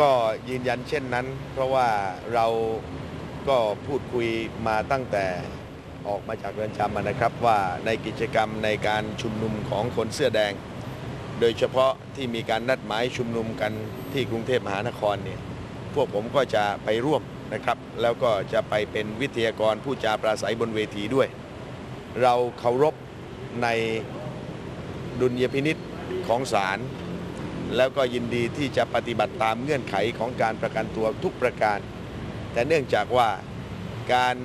ก็ยืนยันเช่นนั้น เพราะว่าเราก็พูดคุยมาตั้งแต่ออกมาจากเรือนจำนะครับว่าในกิจกรรมในการชุมนุมของคนเสื้อแดง โดยเฉพาะที่มีการนัดหมายชุมนุมกันที่กรุงเทพมหานครเนี่ยพวกผมก็จะไปร่วมนะครับ แล้วก็จะไปเป็นวิทยากรผู้จาปราศัยบนเวทีด้วย เราเคารพในดุลยพินิษของศาล แล้วก็ยินดีที่จะปฏิบัติตามเงื่อนไขของการประกันตัวทุกประการ แต่เนื่องจากว่าการ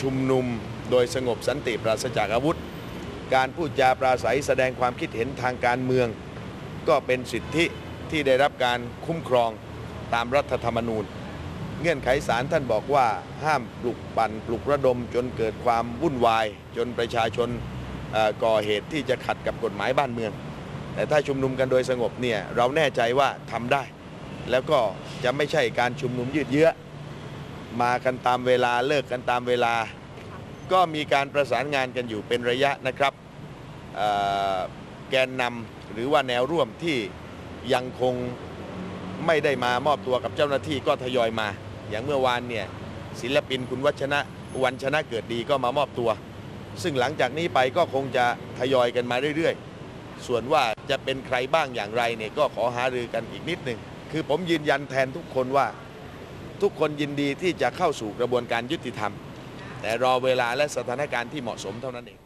ชุมนุมโดยสงบสันติปราศจากอาวุธ การพูดจาปราศัยแสดงความคิดเห็นทางการเมือง ก็เป็นสิทธิที่ได้รับการคุ้มครองตามรัฐธรรมนูญ เงื่อนไขศาลท่านบอกว่าห้ามปลุกปั่นปลุกระดมจนเกิดความวุ่นวาย จนประชาชนก่อเหตุที่จะขัดกับกฎหมายบ้านเมือง แต่ถ้าชุมนุมกันโดยสงบเนี่ยเราแน่ใจว่าทำได้ แล้วก็จะไม่ใช่การชุมนุมยืดเยื้อ มากันตามเวลาเลิกกันตามเวลา ก็มีการประสานงานกันอยู่เป็นระยะนะครับแกนนำหรือว่าแนวร่วมที่ยังคงไม่ได้มามอบตัวกับเจ้าหน้าที่ก็ทยอยมา อย่างเมื่อวานเนี่ยศิลปินคุณวัชนะวันชนะเกิดดีก็มามอบตัว ซึ่งหลังจากนี้ไปก็คงจะทยอยกันมาเรื่อยๆ ส่วนว่าจะเป็นใครบ้างอย่างไรเนี่ยก็ขอหารือกันอีกนิดหนึ่งคือผมยืนยันแทนทุกคนว่า ทุกคนยินดีที่จะเข้าสู่กระบวนการยุติธรรม แต่รอเวลาและสถานการณ์ที่เหมาะสมเท่านั้นเอง